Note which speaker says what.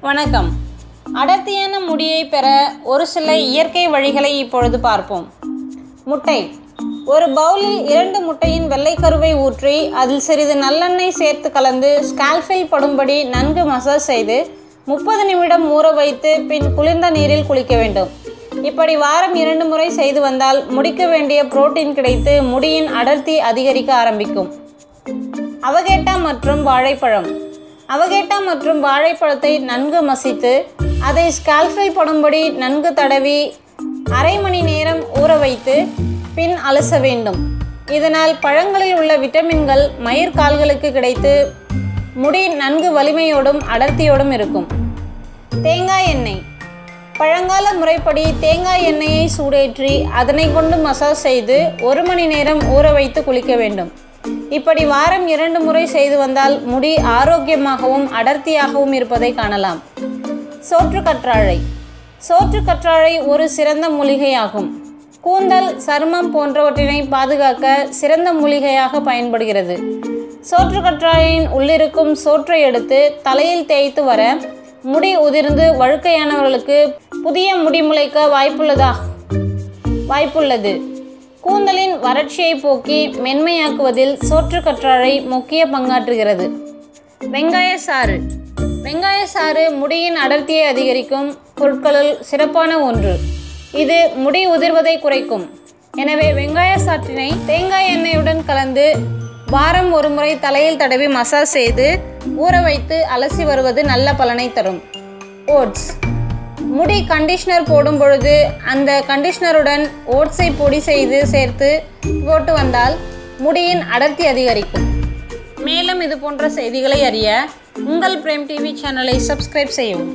Speaker 1: வணக்கம். அடர்த்தியான முடியை பெற ஒரு சில இயற்கை வழிகளை இப்பொழுது பார்ப்போம். முட்டை. ஒரு பவுலில் இரண்டு முட்டையின் வெள்ளைக்கருவை ஊற்றி அதில் சிறிது நல்லெண்ணெய் சேர்த்து கலந்து ஸ்கால்ஃபில் படும்படி நன்கு மசாஜ் செய்து முப்பது நிமிடம் ஊற வைத்து பின் குளிர்ந்த நீரில் குளிக்க வேண்டும். இப்படி வாரம் இரண்டு முறை செய்து வந்தால் முடிக்க வேண்டிய புரோட்டீன் கிடைத்து முடியின் அடர்த்தி அதிகரிக்க ஆரம்பிக்கும். அவகேட்டா மற்றும் வாழைப்பழம். அவகேட்டா மற்றும் வாழைப்பழத்தை நன்கு மசித்து அதை ஸ்கால்ஃபை படும்படி நன்கு தடவி அரை மணி நேரம் ஊற வைத்து பின் அலச வேண்டும். இதனால் பழங்களில் உள்ள விட்டமின்கள் மயிர் கால்களுக்கு கிடைத்து முடி நன்கு வலிமையோடும் அடர்த்தியோடும் இருக்கும். தேங்காய் எண்ணெய். பழங்கால முறைப்படி தேங்காய் எண்ணெயை சூடேற்றி அதனை கொண்டு மசாஜ் செய்து ஒரு மணி நேரம் ஊற வைத்து குளிக்க வேண்டும். இப்படி வாரம் இரண்டு முறை செய்து வந்தால் முடி ஆரோக்கியமாகவும் அடர்த்தியாகவும் இருப்பதை காணலாம். சோற்று கற்றாழை. சோற்று கற்றாழை ஒரு சிறந்த மூலிகையாகும். கூந்தல் சருமம் போன்றவற்றினை பாதுகாக்க சிறந்த மூலிகையாக பயன்படுகிறது. சோற்று கற்றாழையின் உள்ளிருக்கும் சோற்றை எடுத்து தலையில் தேய்த்து வர முடி உதிர்ந்து வழுக்கையானவர்களுக்கு புதிய முடி முளைக்க வாய்ப்புள்ளதா? வாய்ப்புள்ளது. கூந்தலின் வறட்சியை போக்கி மென்மையாக்குவதில் சோற்று கற்றாழை முக்கிய பங்காற்றுகிறது. வெங்காய சாறு. வெங்காய சாறு முடியின் அடர்த்தியை அதிகரிக்கும் பொருட்களுள் சிறப்பான ஒன்று. இது முடி உதிர்வதை குறைக்கும். எனவே வெங்காய சாற்றினை தேங்காய் எண்ணெயுடன் கலந்து வாரம் ஒரு முறை தலையில் தடவி மசாஜ் செய்து ஊற வைத்து அலசி வருவது நல்ல பலனை தரும். ஓட்ஸ். முடி கண்டிஷ்னர் போடும் பொழுது அந்த கண்டிஷ்னருடன் ஓட்ஸை பொடி செய்து சேர்த்து போட்டு வந்தால் முடியின் அடர்த்தி அதிகரிக்கும். மேலும் இது போன்ற செய்திகளை அறிய உங்கள் பிரேம் டிவி சேனலை சப்ஸ்கிரைப் செய்யவும்.